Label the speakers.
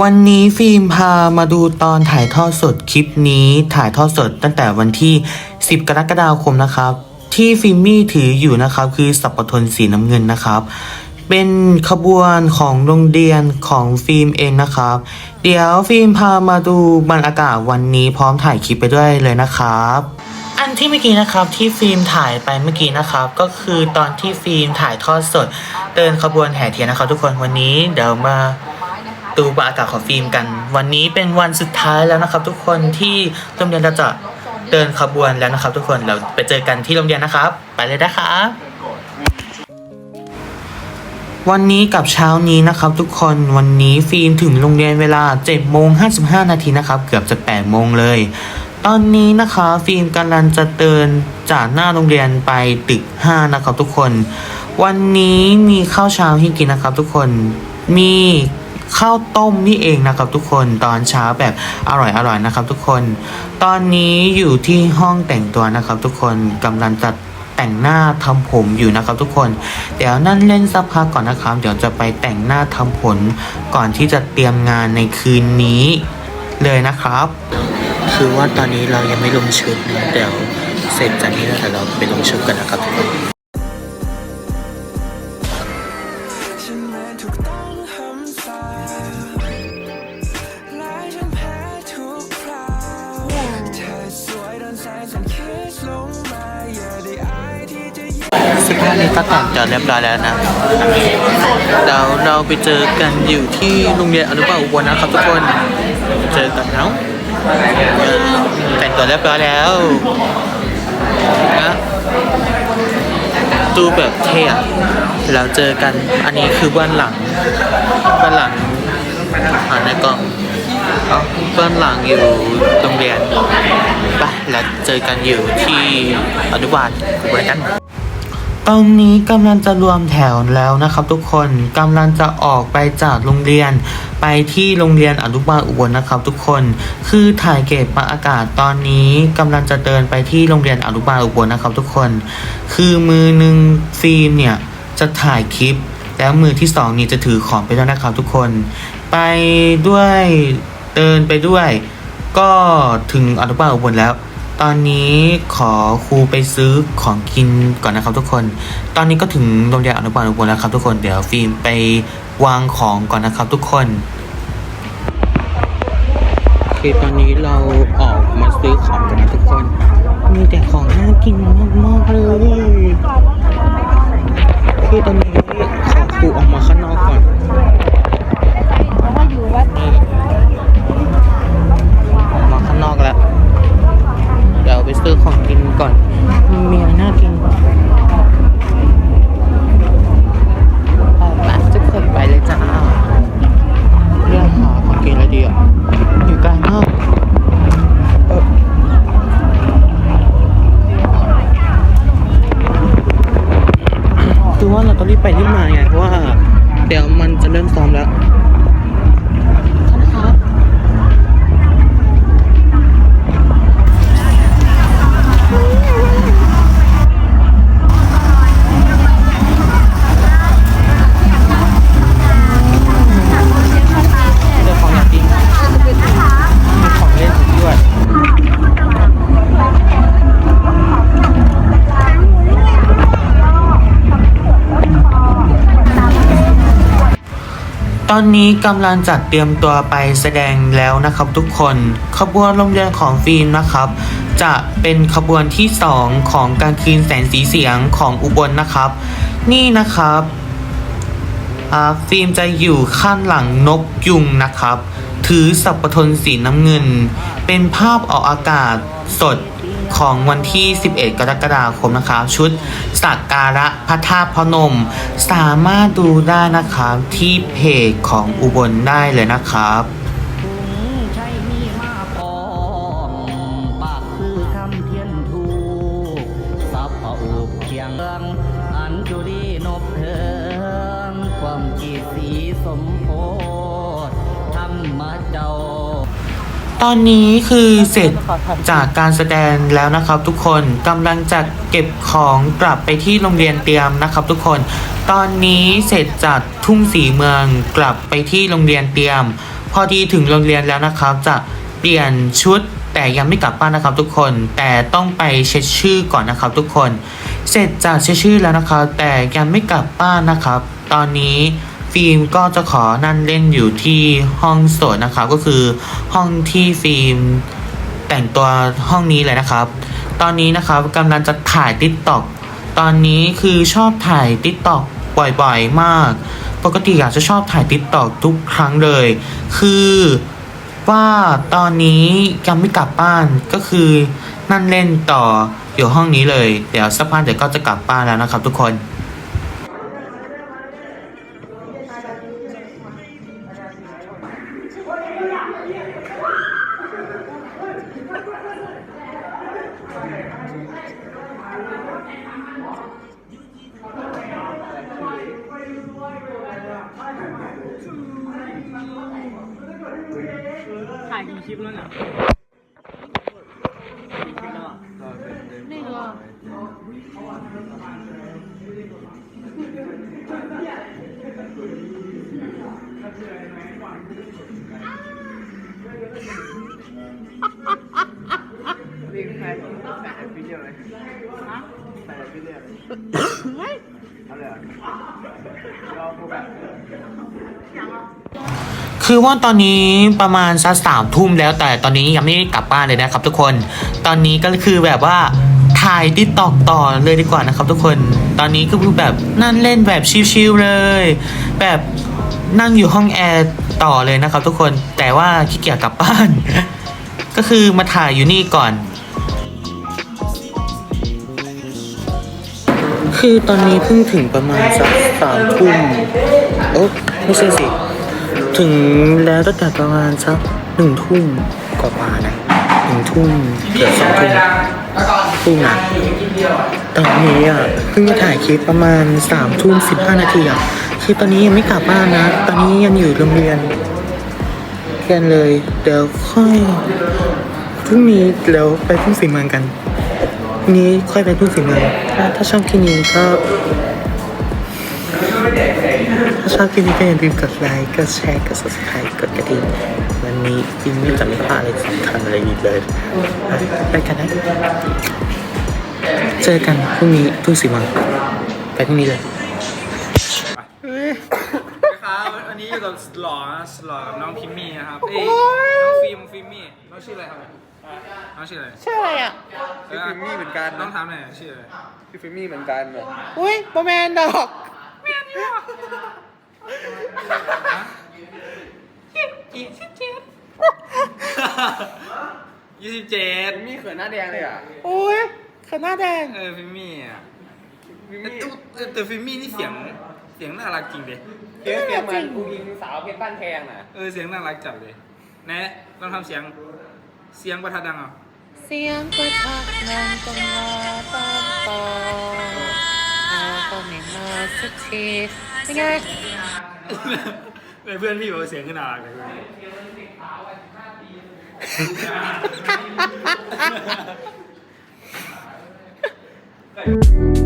Speaker 1: วันนี้ฟิล์มพามาดูตอนถ่ายทอดสดคลิปนี้ถ่ายทอดสดตั้งแต่วันที่ 10 กรกฎาคมนะครับ ที่ฟิล์มมี่ถืออยู่นะครับคือสับปะทนสีน้ำเงินนะครับ เป็นขบวนของโรงเรียนของฟิล์มเองนะครับ เดี๋ยวฟิล์มพามาดูบรรยากาศวันนี้พร้อมถ่ายคลิปไปด้วยเลยนะครับอันที่เมื่อกี้นะครับที่ฟิล์มถ่ายไปเมื่อกี้นะครับก็คือตอนที่ฟิล์มถ่ายทอดสดเดินขบวนแห่เทียนนะครับ ทุกคนวันนี้เดี๋ยวมา ดูบรรยากาศของฟิล์มกัน วันนี้เป็นวันสุดท้ายแล้วนะครับ ทุกคนที่โรงเรียนเราจะเดินขบวนแล้วนะครับ ทุกคนเราไปเจอกันที่โรงเรียนนะครับ ไปเลยนะครับวันนี้กับเช้านี้นะครับ ทุกคนวันนี้ฟิล์มถึงโรงเรียนเวลา7โมง55 นาทีนะครับ เกือบจะ8โมงเลย ตอนนี้นะคะฟิล์มกำลังจะเดินจากหน้าโรงเรียนไปตึก 5 นะครับ ทุกคน วันนี้มีข้าวเช้าให้กินนะครับ ทุกคนมี ข้าวต้มนี่เองนะครับทุกคนตอนเช้าแบบอร่อยอร่อยนะครับ ทุกคน ตอนนี้อยู่ที่ห้องแต่งตัวนะครับ ทุกคนกำลังจะแต่งหน้าทำผมอยู่นะครับทุกคน เดี๋ยวนั่นเล่นสักพักก่อนนะครับ เดี๋ยวจะไปแต่งหน้าทำผลก่อนที่จะเตรียมงานในคืนนี้เลยนะครับ คือว่าตอนนี้เรายังไม่ลงชุดนะเดี๋ยวเสร็จจากนี้แล้วเดี๋ยวเราไปลงชุดกันนะครับทุกคน
Speaker 2: มสิ
Speaker 1: บห้านี้ก็แต่งจอเรียบร้อยแล้วนะเดี๋ยวเราไปเจอกันอยู่ที่โรงเรียนอนุบาลอุบลนะครับทุกคน เจอกันเนาะแต่งตัวเรียบร้อยแล้วนะดูแบบเท่อะเราเจอกัน อันนี้คือบ้านหลัง บ้านหลังอ่านในกล้องเอาบ้านหลังอยู่โรงเรียนไปแล้วเจอกันอยู่ที่อนุบาลอุบลกัน ตอนนี้กำลังจะรวมแถวแล้วนะครับ ทุกคนกำลังจะออกไปจากโรงเรียน ไปที่โรงเรียนอนุบาลอุบลนะครับ ทุกคนคือถ่ายเก็บมาอากาศตอนนี้กำลังจะเดินไปที่โรงเรียนอนุบาลอุบลนะครับ ทุกคน คือมือหนึ่งฟิล์มเนี่ยจะถ่ายคลิป แล้วมือที่สองนี่จะถือของไปด้วนะครับ ทุกคน ไปด้วยเดินไปด้วย ก็ถึงอนุบาลอุบลแล้ว ตอนนี้ขอครูไปซื้อของกินก่อนนะครับทุกคน ตอนนี้ก็ถึงโรงเรียนอนุบาลอุบลแล้วครับทุกคน เดี๋ยวฟิล์มไปวางของก่อนนะครับทุกคนโอเคตอนนี้เราออกมาซื้อของกันนะทุกคน มีแต่ของน่ากินมากๆเลยคือตอนนี้ขอครูออกมาข้างนอกก่อนนี่ รีบไปรีบมาไงเพราะว่าเดี๋ยวมันจะเริ่มซ้อมแล้ว ตอนนี้กำลังจัดเตรียมตัวไปแสดงแล้วนะครับทุกคน ขบวนโรงเรียนของฟิล์มนะครับ จะเป็นขบวนที่ 2 ของการคืนแสงสีเสียงของอุบลนะครับ นี่นะครับฟิล์มจะอยู่ข้างหลังนกยุงนะครับ ถือสับปะทนสีน้ำเงิน เป็นภาพออกอากาศสด ของวันที่ 11 กรกฎาคมนะครับชุดสักการะพระธาตุพนม สามารถดูได้นะครับที่เพจของอุบลได้เลยนะครับ
Speaker 3: ใช่มีมามปากคือคำเทียนทูสับเอาอุบเคียงเรืองอันจุดีนบเทิงความกีสีสมโพธธรรมเจ้า
Speaker 1: ตอนนี้คือเสร็จจากการแสดงแล้วนะครับทุกคนกำลังจะเก็บของกลับไปที่โรงเรียนเตรียมนะครับทุกคน ตอนนี้เสร็จจากทุ่งสีเมืองกลับไปที่โรงเรียนเตรียม พอดีถึงโรงเรียนแล้วนะครับ จะเปลี่ยนชุดแต่ยังไม่กลับบ้านนะครับทุกคนแต่ต้องไปเช็คชื่อก่อนนะครับทุกคน เสร็จจากเช็คชื่อแล้วนะครับ แต่ยังไม่กลับบ้านนะครับ ตอนนี้ ฟิล์มก็จะขอนั่นเล่นอยู่ที่ห้องโสดนะครับ ก็คือห้องที่ฟิล์มแต่งตัวห้องนี้เลยนะครับ ตอนนี้นะครับกำลังจะถ่ายติ๊กต็อกตอนนี้คือชอบถ่ายติ๊กต็อกบ่อยๆมาก ปกติอยากจะชอบถ่ายติ๊กต็อกทุกครั้งเลย คือว่าตอนนี้ยังไม่กลับบ้านก็คือนั่นเล่นต่ออยู่ห้องนี้เลย เดี๋ยวสักพักเดี๋ยวก็จะกลับบ้านแล้วนะครับทุกคน
Speaker 4: ถ่ายกี่คลิปแล้วเนี่ย
Speaker 5: นี่เหรอ
Speaker 1: คือว่าตอนนี้ประมาณสักสามทุ่มแล้วแต่ตอนนี้ยังไม่ได้กลับบ้านเลยนะครับทุกคน ตอนนี้ก็คือแบบว่าถ่ายติ๊กตอกต่อเลยดีกว่านะครับทุกคน ตอนนี้ก็คือแบบนั่งเล่นแบบชิลๆเลย แบบนั่งอยู่ห้องแอร์ต่อเลยนะครับทุกคน แต่ว่าขี้เกียจกลับบ้าน ก็คือมาถ่ายอยู่นี่ก่อน คือตอนนี้เพิ่งถึงประมาณสักสามทุ่มโอ้ไม่ใช่สิ ถึงแล้วตั้งแต่ประมาณสักหนึ่งทุ่มกว่าๆนะหนึ่งทุ่มเกือบสองทุ่มทุ่มนะตอนนี้อะเพิ่งมาถ่ายคลิปประมาณสามทุ่มสิบห้านาทีอะคือตอนนี้ยังไม่กลับบ้านนะ ตอนนี้ยังอยู่โรงเรียนเรียนเลย เดี๋ยวค่อยพรุ่งนี้เดี๋ยวไปทุ่งสีเมืองกันนี้ค่อยไปทุ่งสีเมือง ถ้าถ้าชอบที่นี้ก็ ถ้าชอบคลิปนี้ก็อย่าลืมกดไลค์ กดแชร์ กด subscribe กดกระดิ่งวันนี้ฟิล์มไม่จะไม่พลาดอะไรสำคัญอะไรอีกเลยอะไปกันนะเจอกันพรุ่งนี้ทุ่งสีวังไปพรุ่งนี้เลย
Speaker 4: ครับวันนี้อยู่กับหล่อนะหล่อกับน้องพิมมี่นะครับเอ้ยน้องฟิล์มฟิล์มมี่น้องชื่ออะไรครับน้องชื่ออะไร
Speaker 1: ชื่ออะไรอะ
Speaker 4: ชื่อฟิล์มมี่เหมือนกันน้องถามหน่อยชื่ออะไร
Speaker 6: พี่ฟิมมี่เหมือนกันเหรอ
Speaker 1: อุ้ยโปรแมนดอก
Speaker 4: ยี่สิบเจ็ด
Speaker 6: ฟิมมี่เขินหน้าแดงเลยอะ
Speaker 1: อุ้ยขนหน้าแดง
Speaker 4: เออฟิล์มมี่อะ
Speaker 6: ฟิม
Speaker 4: แต่
Speaker 6: มี่
Speaker 4: ตุ๊เออแต่ฟิล์มมี่นี่เสียงเสียงน่ารักจริงเด็
Speaker 6: เสียงเสียงเหมือนกูยิงสาวเพชรบ้านแพงน่ะ
Speaker 4: เออเสียงน่ารักจัดเลยแนะลองทำเสียงเสียงประทัดดังอะ
Speaker 1: เสียงประทักนั้นต้องมาตามต่อเอาก็ไม่มาสักทีเป็นไง
Speaker 4: เลยเพื่อนพี่บอกว่าเสียงขึ้นอาดเลยเพื่อน